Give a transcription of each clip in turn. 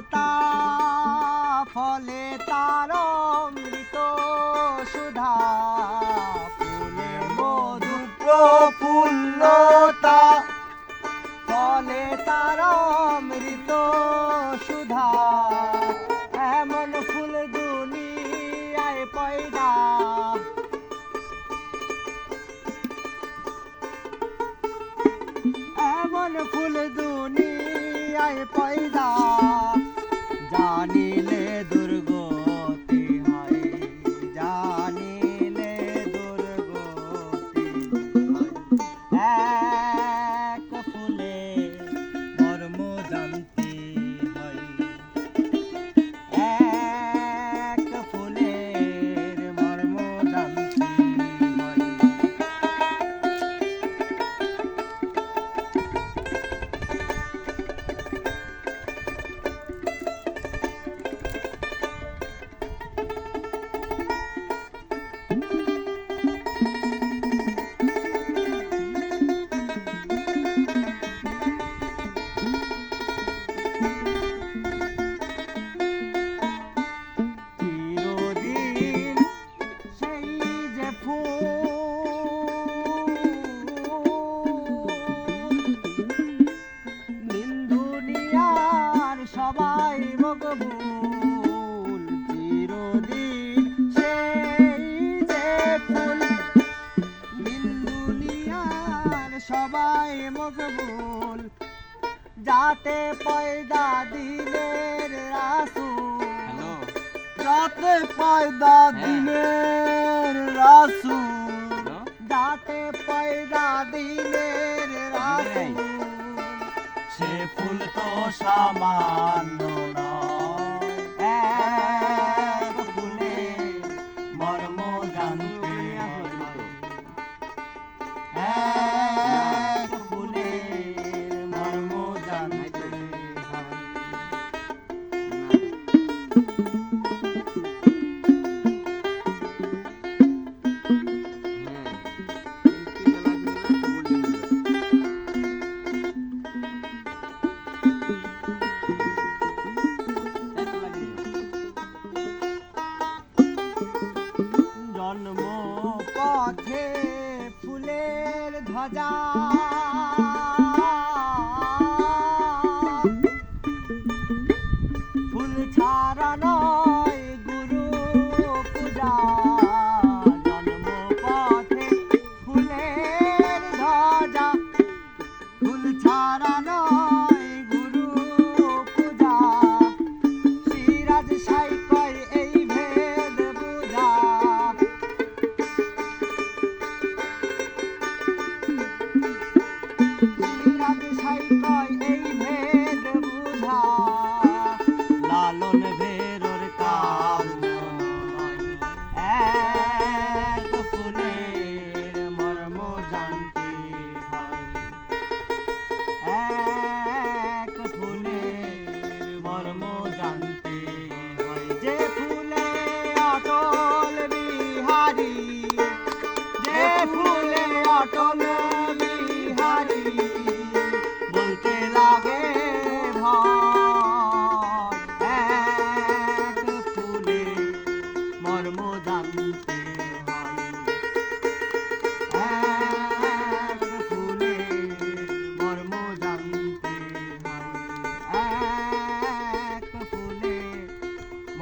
লতা ফলে তার মৃত সুধা। ফুলে মধু প্রফুল্লতা, ফলে তার মৃত সুধা। এমন ফুল দুনিয়ায় পয়দা। এমন ফুল দুনিয়ায় পয়দা। সবাই যাতে পয়দা দিনের রাসুল। হ্যাঁ। যাতে পয়দা দিনের হ্যাঁ। রাসুল। যাতে পয়দা দিনের রাসুল। সে ফুল তো সামান্য জন্ম পথে ফুলের ধ্বজা।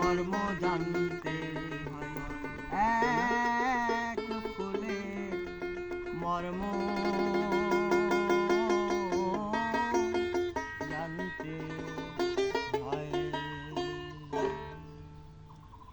ধর্ম জানতে হয়। এক ফুলে মর্ম